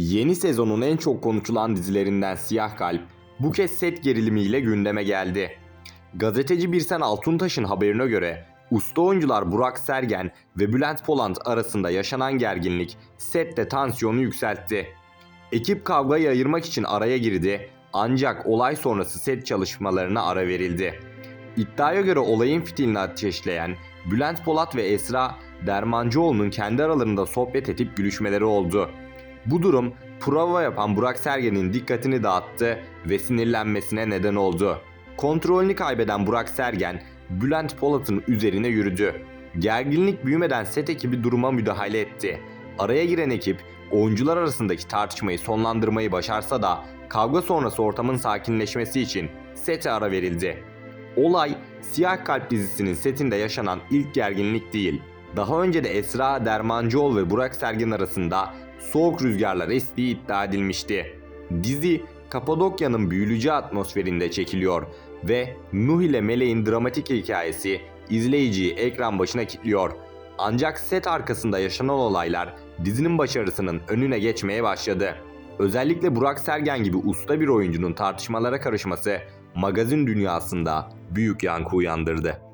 Yeni sezonun en çok konuşulan dizilerinden Siyah Kalp bu kez set gerilimiyle gündeme geldi. Gazeteci Birsen Altuntaş'ın haberine göre usta oyuncular Burak Sergen ve Bülent Polant arasında yaşanan gerginlik sette tansiyonu yükseltti. Ekip kavgayı ayırmak için araya girdi ancak olay sonrası set çalışmalarına ara verildi. İddiaya göre olayın fitilini ateşleyen Bülent Polat ve Esra Dermancıoğlu'nun kendi aralarında sohbet edip gülüşmeleri oldu. Bu durum prova yapan Burak Sergen'in dikkatini dağıttı ve sinirlenmesine neden oldu. Kontrolünü kaybeden Burak Sergen, Bülent Polat'ın üzerine yürüdü. Gerginlik büyümeden set ekibi duruma müdahale etti. Araya giren ekip, oyuncular arasındaki tartışmayı sonlandırmayı başarsa da kavga sonrası ortamın sakinleşmesi için sete ara verildi. Olay, Siyah Kalp dizisinin setinde yaşanan ilk gerginlik değil. Daha önce de Esra Dermancıoğlu ve Burak Sergen arasında soğuk rüzgarlar estiği iddia edilmişti. Dizi, Kapadokya'nın büyülücü atmosferinde çekiliyor ve Nuh ile Meleğin dramatik hikayesi izleyiciyi ekran başına kilitliyor. Ancak set arkasında yaşanan olaylar dizinin başarısının önüne geçmeye başladı. Özellikle Burak Sergen gibi usta bir oyuncunun tartışmalara karışması magazin dünyasında büyük yankı uyandırdı.